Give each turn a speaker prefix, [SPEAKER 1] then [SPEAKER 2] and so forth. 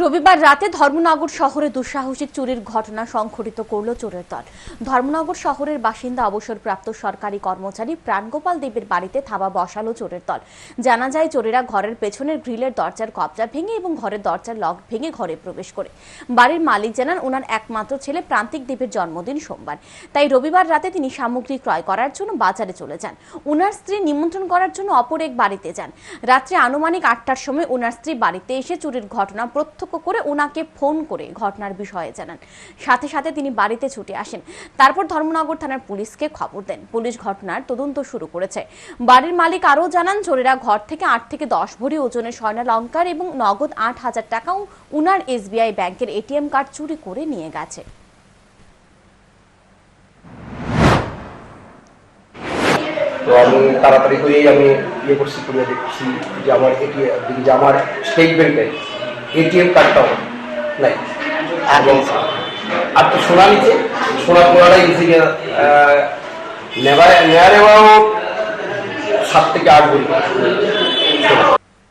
[SPEAKER 1] রবিবার রাতে ধর্মনগর শহরে দুঃসাহসিক চুরির ঘটনা সংঘটিত করল চোরের দল। ধর্মনগর শহরের বাসিন্দা অবসরপ্রাপ্ত সরকারি কর্মচারী প্রাণগোপাল দেবের বাড়িতে থাবা বসালো চোরের দল। জানা যায়, চোরেরা ঘরের পেছনের গ্রিলের দরজার কবজা ভেঙে এবং ঘরের দরজার লক ভেঙে ঘরে প্রবেশ করে। বাড়ির মালিক জানান ওনার একমাত্র ছেলে প্রান্তিক দেবের জন্মদিন সোমবার। তাই রবিবার রাতে তিনি সামগ্রী ক্রয় করার জন্য বাজারে চলে যান। ওনার স্ত্রী নিমন্ত্রণ করার জন্য অপর এক বাড়িতে যান। রাত্রে আনুমানিক আটটার সময় ওনার স্ত্রী বাড়িতে এসে চুরির ঘটনা প্রত্যক্ষ করে ওনাকে ফোন করে ঘটনার বিষয়ে জানান। সাথে সাথে তিনি বাড়িতে ছুটে আসেন। তারপর ধর্মনগর থানার পুলিশকে খবর দেন। পুলিশ ঘটনার তদন্ত শুরু করেছে। বাড়ির মালিক আরও জানান, চোরেরা ঘর থেকে আট থেকে দশ ভরি ওজনের স্বর্ণালঙ্কার এবং নগদ আট হাজার টাকাও উনার এসবিআই ব্যাংকের এটিএম কার্ড চুরি করে নিয়ে গেছে।
[SPEAKER 2] তো আমি তাড়াতাড়ি করেই আমি ইয়ে করছি করে দেখছি যে আমার এটিএম যে আমার স্টেট ব্যাংকের এটিএম কার্ডটাও নাই এবং আর তো সোনা নিচে সোনা পোড়াটা ইসি নেওয়া নেওয়া সাত থেকে আট ভরি